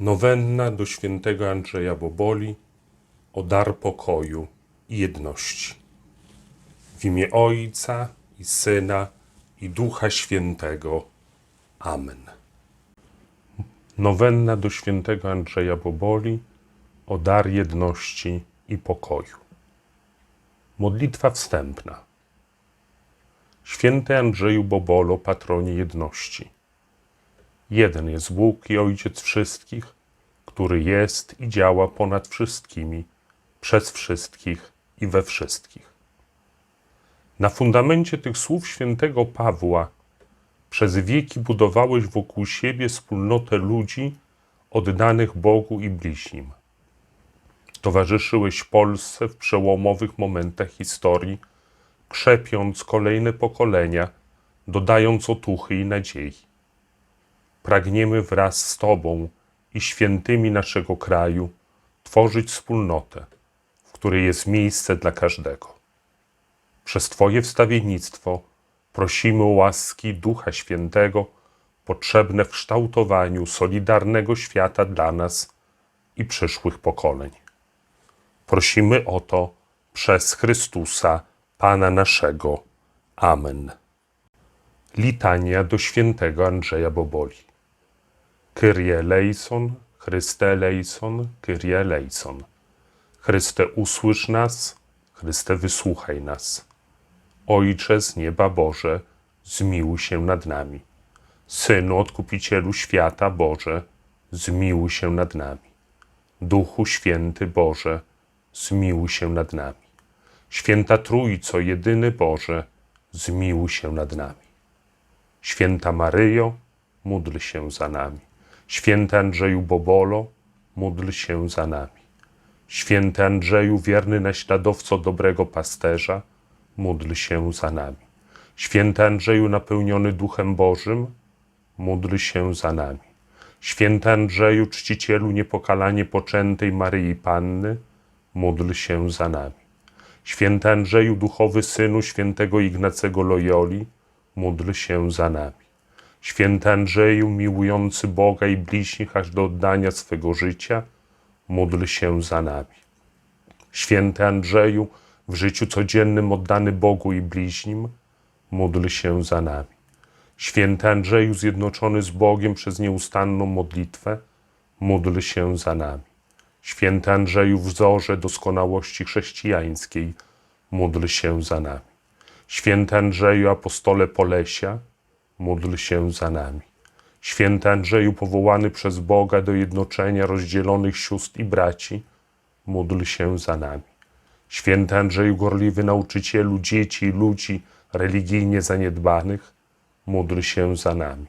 Nowenna do świętego Andrzeja Boboli o dar pokoju i jedności. W imię Ojca i Syna i Ducha Świętego. Amen. Nowenna do świętego Andrzeja Boboli o dar jedności i pokoju. Modlitwa wstępna. Święty Andrzeju Bobolo, patronie jedności. Jeden jest Bóg i Ojciec wszystkich, który jest i działa ponad wszystkimi, przez wszystkich i we wszystkich. Na fundamencie tych słów świętego Pawła przez wieki budowałeś wokół siebie wspólnotę ludzi oddanych Bogu i bliźnim. Towarzyszyłeś Polsce w przełomowych momentach historii, krzepiąc kolejne pokolenia, dodając otuchy i nadziei. Pragniemy wraz z Tobą i świętymi naszego kraju tworzyć wspólnotę, w której jest miejsce dla każdego. Przez Twoje wstawiennictwo prosimy o łaski Ducha Świętego potrzebne w kształtowaniu solidarnego świata dla nas i przyszłych pokoleń. Prosimy o to przez Chrystusa, Pana naszego. Amen. Litania do świętego Andrzeja Boboli. Kyrie eleison, Chryste eleison, Kyrie eleison. Chryste usłysz nas, Chryste wysłuchaj nas. Ojcze z nieba Boże, zmiłuj się nad nami. Synu Odkupicielu świata Boże, zmiłuj się nad nami. Duchu Święty Boże, zmiłuj się nad nami. Święta Trójco, jedyny Boże, zmiłuj się nad nami. Święta Maryjo, módl się za nami. Święty Andrzeju Bobolo, módl się za nami. Święty Andrzeju, wierny naśladowco dobrego pasterza, módl się za nami. Święty Andrzeju, napełniony Duchem Bożym, módl się za nami. Święty Andrzeju, czcicielu niepokalanie poczętej Maryi Panny, módl się za nami. Święty Andrzeju, duchowy synu świętego Ignacego Loyoli, módl się za nami. Święty Andrzeju, miłujący Boga i bliźnich aż do oddania swego życia, módl się za nami. Święty Andrzeju, w życiu codziennym oddany Bogu i bliźnim, módl się za nami. Święty Andrzeju, zjednoczony z Bogiem przez nieustanną modlitwę, módl się za nami. Święty Andrzeju, wzorze doskonałości chrześcijańskiej, módl się za nami. Święty Andrzeju, apostole Polesia, módl się za nami. Święty Andrzeju, powołany przez Boga do jednoczenia rozdzielonych sióstr i braci, módl się za nami. Święty Andrzeju, gorliwy nauczycielu dzieci i ludzi religijnie zaniedbanych, módl się za nami.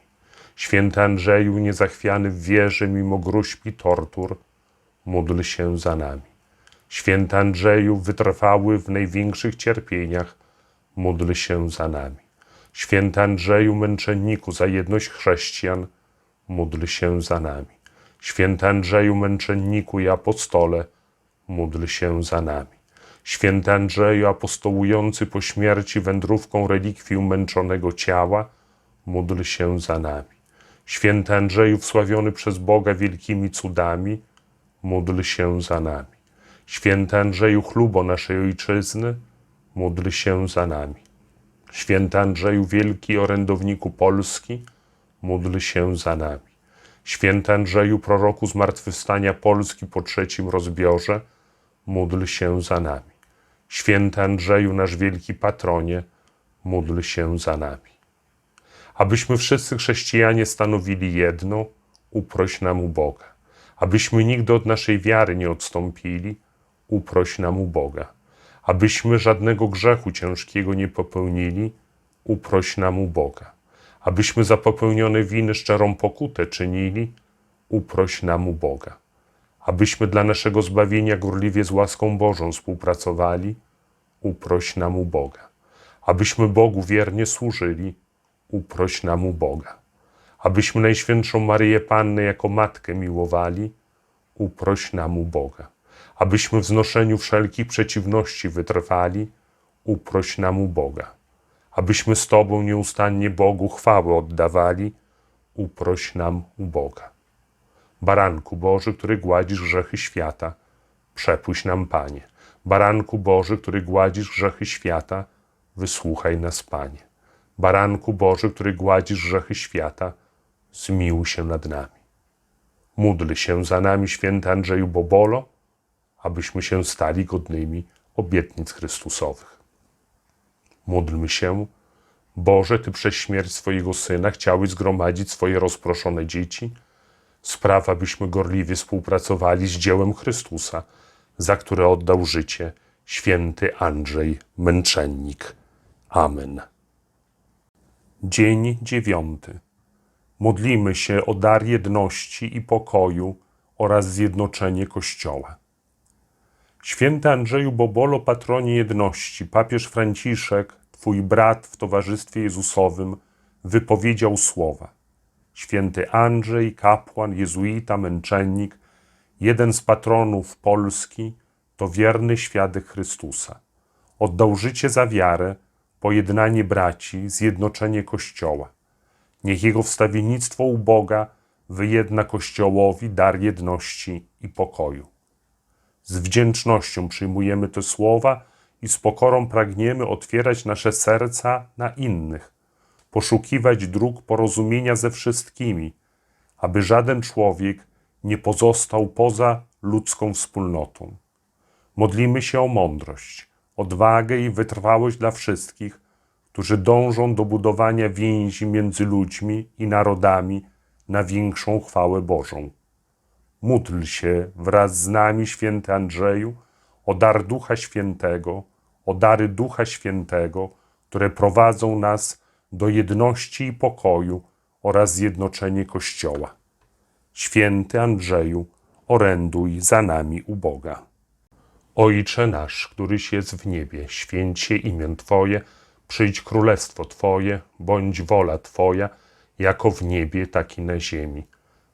Święty Andrzeju, niezachwiany w wierze mimo gruźb i tortur, módl się za nami. Święty Andrzeju, wytrwały w największych cierpieniach, módl się za nami. Święty Andrzeju, męczenniku za jedność chrześcijan, módl się za nami. Święty Andrzeju, męczenniku i apostole, módl się za nami. Święty Andrzeju, apostołujący po śmierci wędrówką relikwium męczonego ciała, módl się za nami. Święty Andrzeju, wsławiony przez Boga wielkimi cudami, módl się za nami. Święty Andrzeju, chlubo naszej ojczyzny, módl się za nami. Święty Andrzeju, wielki orędowniku Polski, módl się za nami. Święty Andrzeju, proroku zmartwychwstania Polski po trzecim rozbiorze, módl się za nami. Święty Andrzeju, nasz wielki patronie, módl się za nami. Abyśmy wszyscy chrześcijanie stanowili jedno, uproś nam u Boga. Abyśmy nigdy od naszej wiary nie odstąpili, uproś nam u Boga. Abyśmy żadnego grzechu ciężkiego nie popełnili, uproś nam u Boga. Abyśmy za popełnione winy szczerą pokutę czynili, uproś nam u Boga. Abyśmy dla naszego zbawienia gorliwie z łaską Bożą współpracowali, uproś nam u Boga. Abyśmy Bogu wiernie służyli, uproś nam u Boga. Abyśmy Najświętszą Maryję Pannę jako Matkę miłowali, uproś nam u Boga. Abyśmy w znoszeniu wszelkich przeciwności wytrwali, uproś nam u Boga. Abyśmy z Tobą nieustannie Bogu chwałę oddawali, uproś nam u Boga. Baranku Boży, który gładzisz grzechy świata, przepuść nam, Panie. Baranku Boży, który gładzisz grzechy świata, wysłuchaj nas, Panie. Baranku Boży, który gładzisz grzechy świata, zmiłuj się nad nami. Módl się za nami, święty Andrzeju Bobolo, abyśmy się stali godnymi obietnic Chrystusowych. Módlmy się, Boże, Ty przez śmierć swojego Syna chciałeś zgromadzić swoje rozproszone dzieci, spraw, abyśmy gorliwie współpracowali z dziełem Chrystusa, za które oddał życie święty Andrzej Męczennik. Amen. Dzień dziewiąty. Modlimy się o dar jedności i pokoju oraz zjednoczenie Kościoła. Święty Andrzeju Bobolo, patronie jedności, papież Franciszek, Twój brat w Towarzystwie Jezusowym, wypowiedział słowa. Święty Andrzej, kapłan, jezuita, męczennik, jeden z patronów Polski, to wierny świadek Chrystusa. Oddał życie za wiarę, pojednanie braci, zjednoczenie Kościoła. Niech jego wstawiennictwo u Boga wyjedna Kościołowi dar jedności i pokoju. Z wdzięcznością przyjmujemy te słowa i z pokorą pragniemy otwierać nasze serca na innych, poszukiwać dróg porozumienia ze wszystkimi, aby żaden człowiek nie pozostał poza ludzką wspólnotą. Modlimy się o mądrość, odwagę i wytrwałość dla wszystkich, którzy dążą do budowania więzi między ludźmi i narodami na większą chwałę Bożą. Módl się wraz z nami, święty Andrzeju, o dar Ducha Świętego, o dary Ducha Świętego, które prowadzą nas do jedności i pokoju oraz zjednoczenie Kościoła. Święty Andrzeju, oręduj za nami u Boga. Ojcze nasz, któryś jest w niebie, święć się imię Twoje, przyjdź królestwo Twoje, bądź wola Twoja, jako w niebie, tak i na ziemi.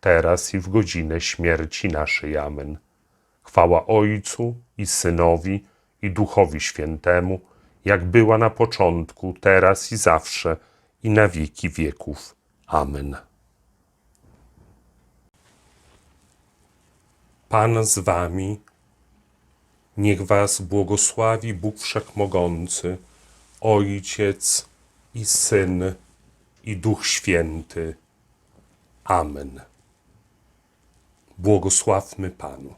teraz i w godzinę śmierci naszej. Amen. Chwała Ojcu i Synowi i Duchowi Świętemu, jak była na początku, teraz i zawsze, i na wieki wieków. Amen. Pan z wami, niech was błogosławi Bóg Wszechmogący, Ojciec i Syn i Duch Święty. Amen. Błogosławmy Panu.